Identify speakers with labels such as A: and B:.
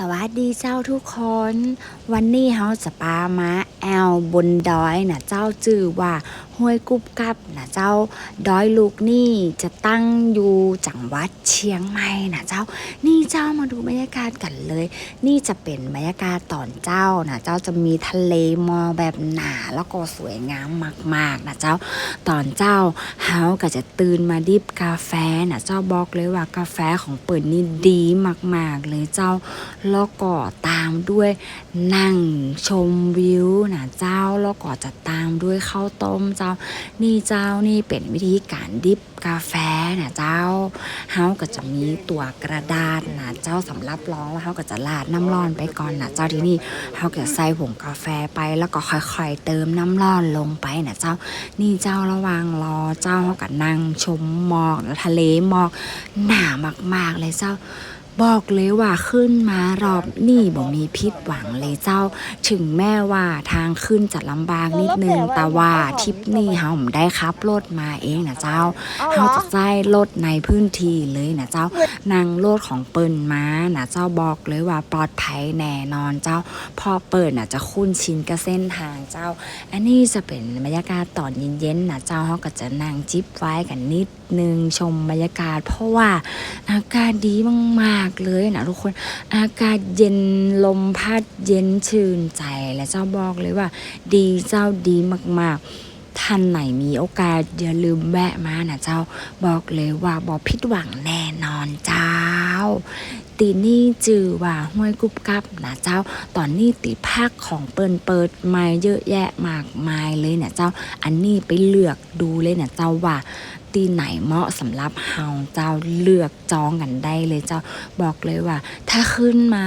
A: สวัสดีเจ้าทุกคน วันนี้เฮาจะปามาแอลบนดอยนะเจ้าจื่อว่าห้วยกุบกับนะเจ้าดอยลูกนี่จะตั้งอยู่จังหวัดเชียงใหม่นะเจ้า นี่เจ้ามาดูบรรยากาศกัน เลย นี่จะเป็นบรรยากาศตอนเจ้านะเจ้าจะมีทะเลมอแบบหนาแล้วก็สวยงามมากๆนะเจ้าตอนเจ้าเฮาก็จะตื่นมาดิบกาแฟนะเจ้าบอกเลยว่ากาแฟของเปิดนี่ดีมาก ๆ เลยเจ้าแล้วก็ตามด้วยนั่งชมวิวนะเจ้าแล้วก็จะตามด้วยข้าวต้มเจ้า นี่เจ้านี่เป็นวิธีการดิบกาแฟนะเจ้าเฮาก็จะมีตัวกระดาษนะเจ้าสำหรับรองแล้วเฮาก็จะลาดน้ำร้อนไปก่อนนะเจ้าที่นี่เขาก็ใส่ผงกาแฟไปแล้วก็ค่อยๆ เติมน้ำร้อนลงไปนะเจ้า นี่เจ้าระวังรอเจ้าเขาก็นั่งชมหมอกทะเลหมอกหนามากๆเลยเจ้า บอกเลยว่าขึ้นมารอบนี่บ่มีพิษหวังเลยเจ้า ถึงแม้ว่าทางขึ้นจะลำบากนิดนึง แต่ว่าทริปนี้เฮาไม่ได้ขับรถมาเองนะเจ้าเฮาจะใช้รถในพื้นที่เลยนะเจ้านั่งรถของเปิ่นมานะเจ้าบอกเลยว่าปลอดภัยแน่นอนเจ้า พอเปิดน่ะจะคุ้นชินกับเส้นทางเจ้า อันนี้จะเป็นบรรยากาศตอนเย็นๆนะเจ้าเขาก็จะนั่งจิบไว้กันนิดนึงชมบรรยากาศ เพราะว่าอากาศดีมากๆเลยนะทุกคนอากาศเย็นลมพัดเย็นชื่นใจและเจ้าบอกเลยว่า ดีเจ้าดีมากๆ ท่านไหนมีโอกาสอย่าลืมแวะมานะเจ้าบอกเลยว่าบอกผิดหวังแน่ อนเจ้า ตีนี่จือว่าห้วยกุบกับนะเจ้า ตอนนี้ติภาคของเปินเปิดมาเยอะแยะมากมายเลยเนี่ยเจ้า อันนี้ไปเลือกดูเลยเนี่ยเจ้าว่าตีไหนเหมาะสำหรับเฮาเจ้าเลือกจองกันได้เลยเจ้าบอกเลยว่า ถ้าขึ้นมา